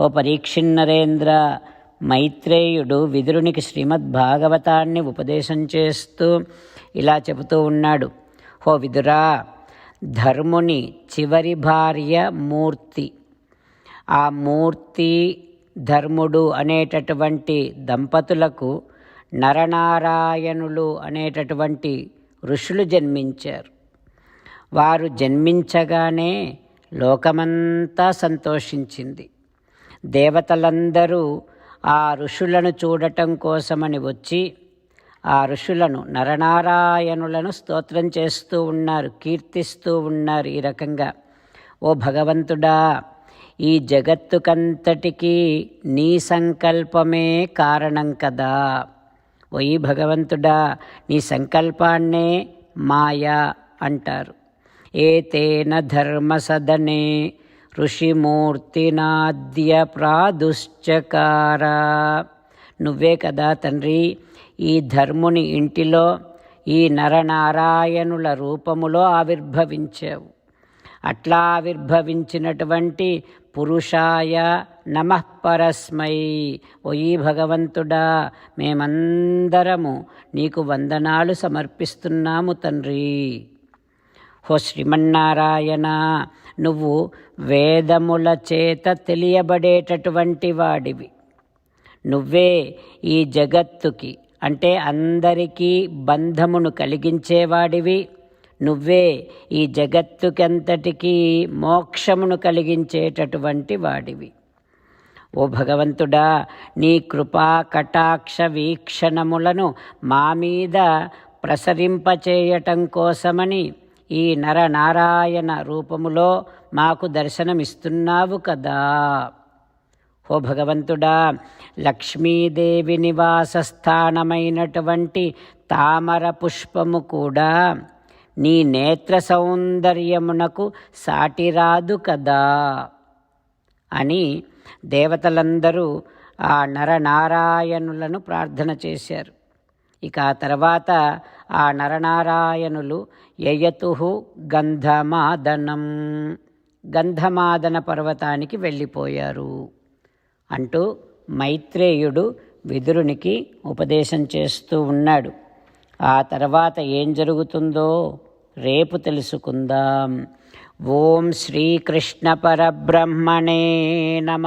ఓ పరీక్షిన్నరేంద్ర మైత్రేయుడు విదురునికి శ్రీమద్భాగవతాన్ని ఉపదేశం చేస్తూ ఇలా చెబుతూ ఉన్నాడు. హో విదురా ధర్ముని చివరి భార్య మూర్తి. ఆ మూర్తి ధర్ముడు అనేటటువంటి దంపతులకు నరనారాయణులు అనేటటువంటి ఋషులు జన్మించారు. వారు జన్మించగానే లోకమంతా సంతోషించింది. దేవతలందరూ ఆ ఋషులను చూడటం కోసమని వచ్చి ఆ ఋషులను నరనారాయణులను స్తోత్రం చేస్తూ ఉన్నారు కీర్తిస్తూ ఉన్నారు ఈ రకంగా. ఓ భగవంతుడా ఈ జగత్తుకంతటికీ నీ సంకల్పమే కారణం కదా. ఓ ఈ భగవంతుడా నీ సంకల్పాన్నే మాయా అంటారు. ఏతేన ధర్మసదనే ఋషిమూర్తినాద్య ప్రాదుశ్చకార నువ్వే కదా తండ్రి ఈ ధర్ముని ఇంటిలో ఈ నరనారాయణుల రూపములో ఆవిర్భవించావు. అట్లా ఆవిర్భవించినటువంటి పురుషాయ నమఃపరస్మై పరస్మై. భగవంతుడా మేమందరము నీకు వందనాలు సమర్పిస్తున్నాము తండ్రి. హో శ్రీమన్నారాయణ నువ్వు వేదముల చేత తెలియబడేటటువంటి వాడివి నువ్వే ఈ జగత్తుకి అంటే అందరికీ బంధమును కలిగించేవాడివి. నువ్వే ఈ జగత్తుకంతటికీ మోక్షమును కలిగించేటటువంటి వాడివి ఓ భగవంతుడా నీ కృపా కటాక్ష వీక్షణములను మా మీద ప్రసరింపచేయటం కోసమని ఈ నరనారాయణ రూపములో మాకు దర్శనమిస్తున్నావు కదా. ఓ భగవంతుడా లక్ష్మీదేవి నివాస స్థానమైనటువంటి తామర పుష్పము కూడా నీ నేత్ర సౌందర్యమునకు సాటిరాదు కదా. అని దేవతలందరూ ఆ నరనారాయణులను ప్రార్థన చేశారు. ఇక ఆ తర్వాత ఆ నరనారాయణులు యయతు గంధమాదనం. గంధమాదన పర్వతానికి వెళ్ళిపోయారు. అంటూ మైత్రేయుడు విదురునికి ఉపదేశం చేస్తూ ఉన్నాడు. ఆ తర్వాత ఏం జరుగుతుందో రేపు తెలుసుకుందాం. ఓం శ్రీకృష్ణ పరబ్రహ్మణే నమ.